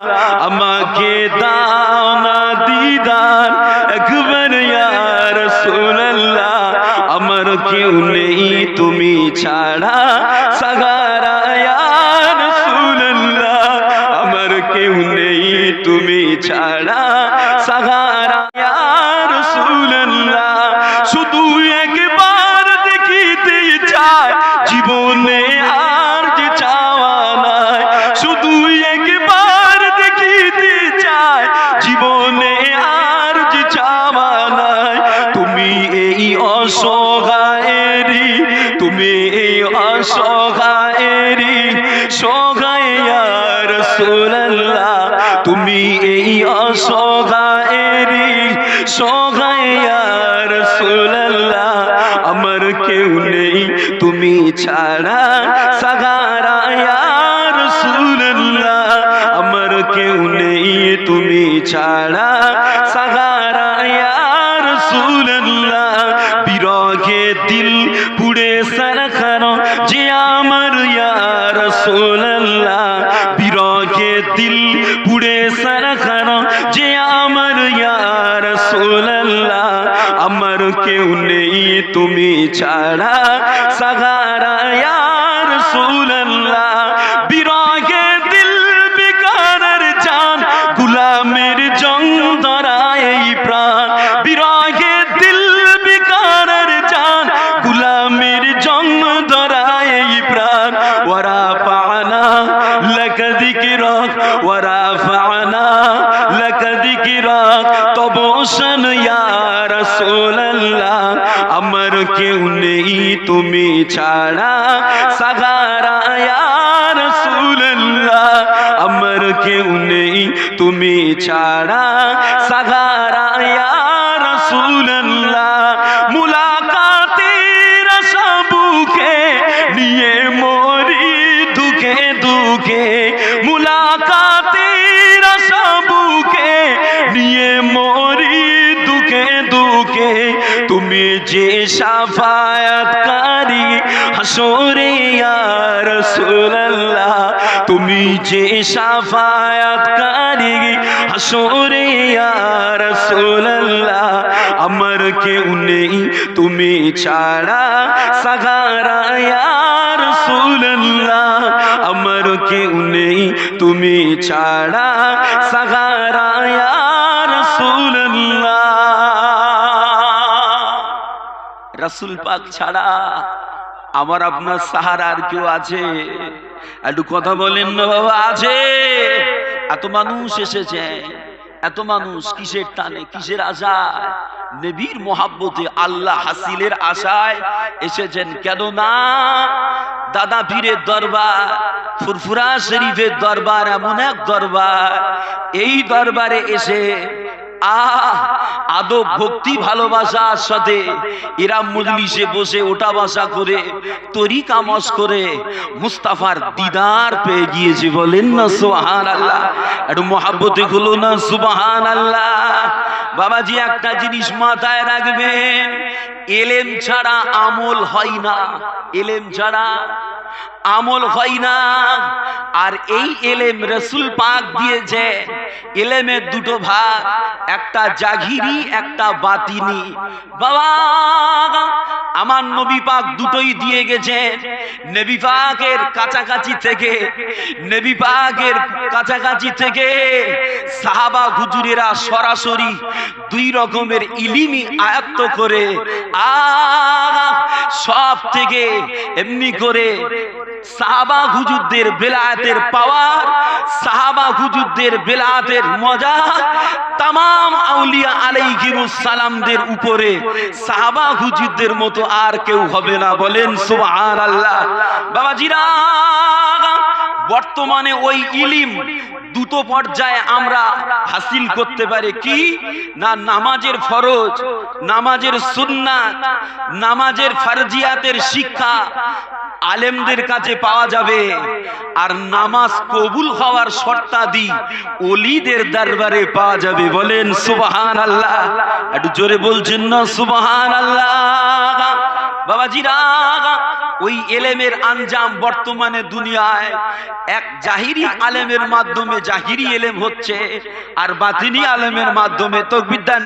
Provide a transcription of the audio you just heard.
আমাকে দাও না দিদার, একবার ইয়ার রাসূলুল্লাহ, আমার কেউ নেই তুমি ছাড়া। সাগারা ইয়ার রাসূলুল্লাহ, আমার কেউ নেই তুমি ছাড়া। তুমি এই অসহায়েরই সহায়ার রাসূলুল্লাহ। তুমি এই অসহায়েরই সহায়ার রাসূলুল্লাহ। আমার কেউ নেই, তুমি ছাড়া সাগারা ইয়ার রাসূলুল্লাহ। আমার কেউ নেই, তুমি ছাড়া সাগারা ইয়ার রাসূলুল্লাহ। বিরহে দিল পুড়ে সরখানো যে আমার ইয়ার সোল্লা বিরগে দিল পুড়ে সরখানো যে আমার ইয়ার সোল্লা আমার কেউ নেই তুমি ছাড়া। সাগারা ورافعنا لك ذکرک تبوسن یا رسول اللہ امر کیوں نہیں تمہیں چھاڑا؟ سہارا یا رسول اللہ امر کیوں نہیں تمہیں چھاڑا؟ سہارا یا رسول اللہ ملاقات رسابو کے لیے موری دکھے دکھے যে সাফায়াতকারী, হাসরে ইয়া রাসূলুল্লাহ, তুমি যে সাফায়াতকারী, হাসরে ইয়া রাসূলুল্লাহ আমার কেউ নেই তুমি ছাড়া সাগারা ইয়া রাসূলুল্লাহ আমার কেউ নেই তুমি ছাড়া সাগারা ইয়া রাসূল পাক ছাড়া আমার আপনার সাহারা আর কেউ আছে? একটু কথা বলেন না বাবা, আছে। এত মানুষ এসেছে। এত মানুষ কিসের টানে, কিসের আশায়? নবীর মোহাব্বতে আল্লাহ হাসিলের আশায় এসেছেন। কেন না দাদা পীরের দরবার, ফুরফুরা শরীফের দরবার, এমন এক দরবার, এই দরবারে এসে আহ, আদব, ভক্তি, ভালোবাসার সাথে এরা মজলিসে বসে ওটা বাসা করে তরিকা মস করে, মুস্তাফার দিদার পেয়ে গিয়েছে বলেন না সুবাহান আল্লাহ একটু মহাব্বতে হলো না সুবাহান আল্লাহ বাবাজি, একটা জিনিস মাথায় রাখবেন, এলেম ছাড়া আমল হয় না। এলেম ছাড়া আমল হয় না। আর এই এলেম রসুল পাক দিয়েছে, এলেমের দুটো ভাগ, একটা জাগিরি, একটা বাতিনি। বাবা আমার নবী পাক দুটোই দিয়ে গেছে। নবী পাকের কাছাকাছি থেকে, নবী পাকের কাছাকাছি থেকে সাহাবা হুজুরেরা সরাসরি দুই রকমের ইলিমি আয়ত্ত করে আ সব থেকে এমনি করে সাহাবা হুজুরদের বেলায়েতের পাওয়ার, সাহাবা হুজুরদের বেলায়েতের মজা তাম আউলিয়া আলাইহিমুস সালামদের উপরে সাহাবা হুজুরদের মতো আর কেউ হবে না। বলেন, সুবহানাল্লাহ। বাবাজিরা, বর্তমানে ওই ইলিম দুটো পর্যায়ে আমরা হাসিল করতে পারি। কি? না, নামাজের ফরজ, নামাজের সুন্নাত, নামাজের ফারজিয়াতের শিক্ষা আলেমদের কাছে পাওয়া যাবে। আর নামাজ কবুল হওয়ার শর্তাদি অলিদের দরবারে পাওয়া যাবে। বলেন সুবহান আল্লাহ একটু জোরে বলছেন না সুবহান আল্লাহ বাবাজিরা ওই এলেমের আঞ্জাম বর্তমানে দুনিয়ায়। এক জাহিরি আলেমের মাধ্যমে জাহিরি এলেম হচ্ছে, আর বাতিনি আলেমের মাধ্যমে তো বিদ্যা